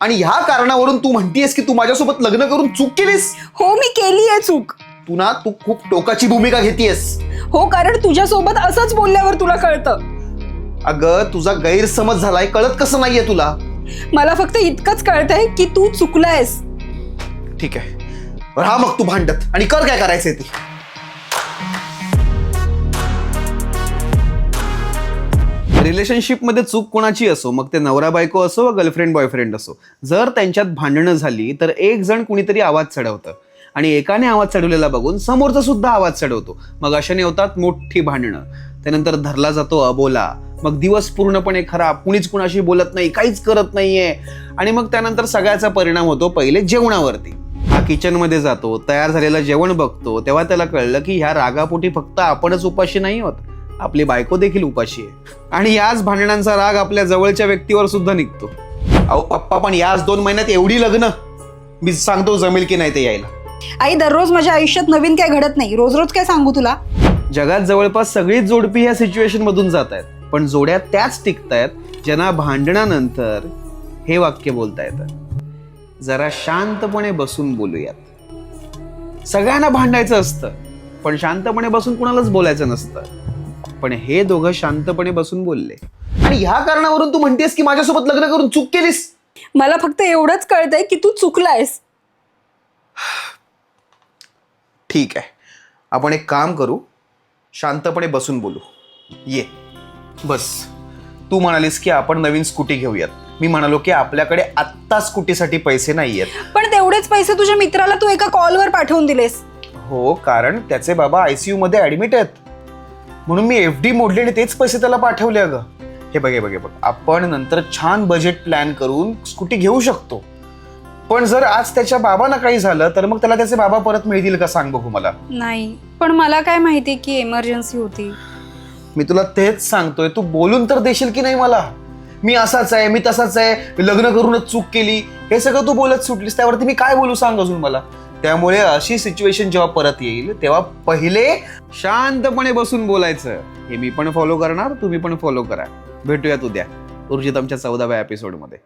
आणि ह्या कारणावरून तू म्हणतीयस की तू माझ्यासोबत लग्न करून चूक केलीस? हो मी केली आहे चूक. तू ना तू खूप टोकाची भूमिका घेतीयस. हो कारण तुझ्यासोबत असंच बोलल्यावर तुला कळतं. अगं तुझा गैरसमज झालाय कळत कसं नाहीये तुला? मला फक्त इतकंच कळतंय की तू चुकलायस. ठीक आहे. राहा मग तू भांडत. आणि कर काय करायचंय ते. रिलेशनशिपमध्ये चूक कोणाची असो मग ते नवरा बायको असो व गर्लफ्रेंड बॉयफ्रेंड असो जर त्यांच्यात भांडणं झाली तर एक जण कुणीतरी आवाज चढवतं. आणि एकाने आवाज चढवलेला बघून समोरचा सुद्धा आवाज चढवतो. मग अशाने होतात मोठी भांडणं. त्यानंतर धरला जातो अबोला. मग दिवस पूर्णपणे खराब. कुणीच कुणाशी बोलत नाही काहीच करत नाहीये. आणि मग त्यानंतर सगळ्याचा परिणाम होतो पहिले जेवणावरती. हा किचनमध्ये जातो तयार झालेलं जेवण बघतो. तेव्हा त्याला कळलं की ह्या रागापोटी फक्त आपणच उपाशी नाही होत. आपली बायको देखील उपाशी आहे. आणि याच भांडणांचा राग आपल्या जवळच्या व्यक्तीवर सुद्धा निघतो. अहो पप्पा पण याच दोन महिन्यात एवढी लग्न. मी सांगतो जमेल की नाही ते यायला. आई दररोज माझ्या आयुष्यात नवीन काय घडत नाही? रोज रोज काय सांगू तुला? जगात जवळपास सगळीच जोडपी ह्या सिच्युएशन मधून जात आहेत. पण जोड्या त्याच टिकतायत ज्यांना भांडणानंतर हे वाक्य बोलता येतं. जरा शांतपणे बसून बोलूयात. सगळ्यांना भांडायचं असतं पण शांतपणे बसून कुणालाच बोलायचं नसतं. पण हे दोघं शांतपणे बसून बोलले. आणि ह्या कारणावरून तू म्हणतेस की माझ्यासोबत लग्न करून चूक केलीस? मला फक्त एवढंच कळतंय की तू चुकलायस. ठीक आहे. आपण एक काम करू. शांतपणे बसून बोलू. ये. बस. तू म्हणालीस की आपण नवीन स्कूटी घेऊयात. मी म्हणालो की आपल्याकडे आत्ता स्कूटीसाठी पैसे नाही आहेत पण तेवढेच पैसे तुझ्या मित्राला तू एका कॉलवर पाठवून दिलेस. हो कारण त्याचे बाबा आयसीयू मध्ये ऍडमिट आहेत. म्हणून मी एफ डी मोडली आणि तेच पैसे त्याला पाठवले अगं. हे बघे बघे बघ. आपण नंतर छान बजेट प्लॅन करून स्कूटी घेऊ शकतो. पण जर आज त्याच्या बाबांना काही झालं तर मग त्याला त्याचे बाबा परत मिळतील का? सांग बघू मला. नाही. पण मला काय माहिती की एमर्जन्सी होती. मी तुला तेच सांगतोय. तू बोलून तर देशील की नाही मला? मी असाच आहे मी तसाच आहे. लग्न करूनच चूक केली. हे सगळं तू बोलत सुटलीस त्यावरती मी काय बोलू सांग अजून मला? त्यामुळे अशी सिच्युएशन जेव्हा परत येईल तेव्हा पहिले शांतपणे बसून बोलायचं. हे मी पण फॉलो करणार तुम्ही पण फॉलो करा. भेटूयात उद्या. उर्जित आमच्या चौदाव्या एपिसोडमध्ये